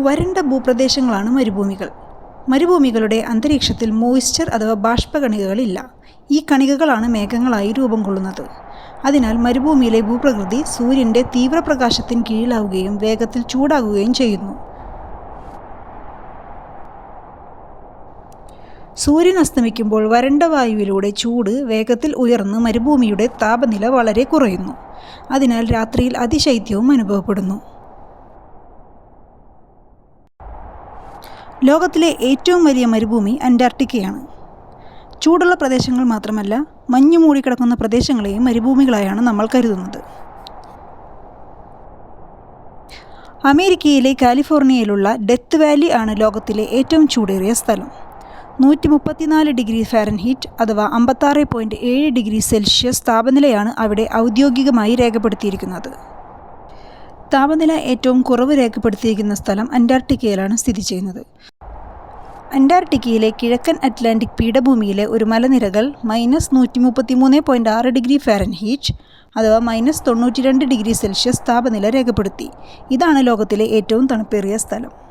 വരണ്ട ഭൂപ്രദേശങ്ങളാണ് മരുഭൂമികൾ. മരുഭൂമികളുടെ അന്തരീക്ഷത്തിൽ മോയ്സ്ചർ അഥവാ ബാഷ്പകണികകളില്ല. ഈ കണികകളാണ് മേഘങ്ങളായി രൂപം കൊള്ളുന്നത്. അതിനാൽ മരുഭൂമിയിലെ ഭൂപ്രകൃതി സൂര്യന്റെ തീവ്രപ്രകാശത്തിന് കീഴിലാവുകയും വേഗത്തിൽ ചൂടാകുകയും ചെയ്യുന്നു. സൂര്യൻ അസ്തമിക്കുമ്പോൾ വരണ്ട വായുവിലൂടെ ചൂട് വേഗത്തിൽ ഉയർന്ന് മരുഭൂമിയുടെ താപനില വളരെ കുറയുന്നു. അതിനാൽ രാത്രിയിൽ അതിശൈത്യവും അനുഭവപ്പെടുന്നു. ലോകത്തിലെ ഏറ്റവും വലിയ മരുഭൂമി അന്റാർട്ടിക്കയാണ്. ചൂടുള്ള പ്രദേശങ്ങൾ മാത്രമല്ല മഞ്ഞു മൂടിക്കിടക്കുന്ന പ്രദേശങ്ങളെയും മരുഭൂമികളായാണ് നമ്മൾ കരുതുന്നത്. അമേരിക്കയിലെ കാലിഫോർണിയയിലുള്ള ഡെത്ത് വാലി ആണ് ലോകത്തിലെ ഏറ്റവും ചൂടേറിയ സ്ഥലം. നൂറ്റി മുപ്പത്തിനാല് ഡിഗ്രി ഫാരൻഹീറ്റ് അഥവാ അമ്പത്താറ് പോയിന്റ് ഏഴ് ഡിഗ്രി സെൽഷ്യസ് താപനിലയാണ് അവിടെ ഔദ്യോഗികമായി രേഖപ്പെടുത്തിയിരിക്കുന്നത്. താപനില ഏറ്റവും കുറവ് രേഖപ്പെടുത്തിയിരിക്കുന്ന സ്ഥലം അന്റാർട്ടിക്കയിലാണ് സ്ഥിതി ചെയ്യുന്നത്. അന്റാർട്ടിക്കയിലെ കിഴക്കൻ അറ്റ്ലാന്റിക് പീഠഭൂമിയിലെ ഒരു മലനിരകൾ മൈനസ് നൂറ്റി മുപ്പത്തി മൂന്ന് പോയിന്റ് ആറ് ഡിഗ്രി ഫാരൻഹീറ്റ് അഥവാ മൈനസ് തൊണ്ണൂറ്റി രണ്ട് ഡിഗ്രി സെൽഷ്യസ് താപനില രേഖപ്പെടുത്തി. ഇതാണ് ലോകത്തിലെ ഏറ്റവും തണുപ്പേറിയ സ്ഥലം.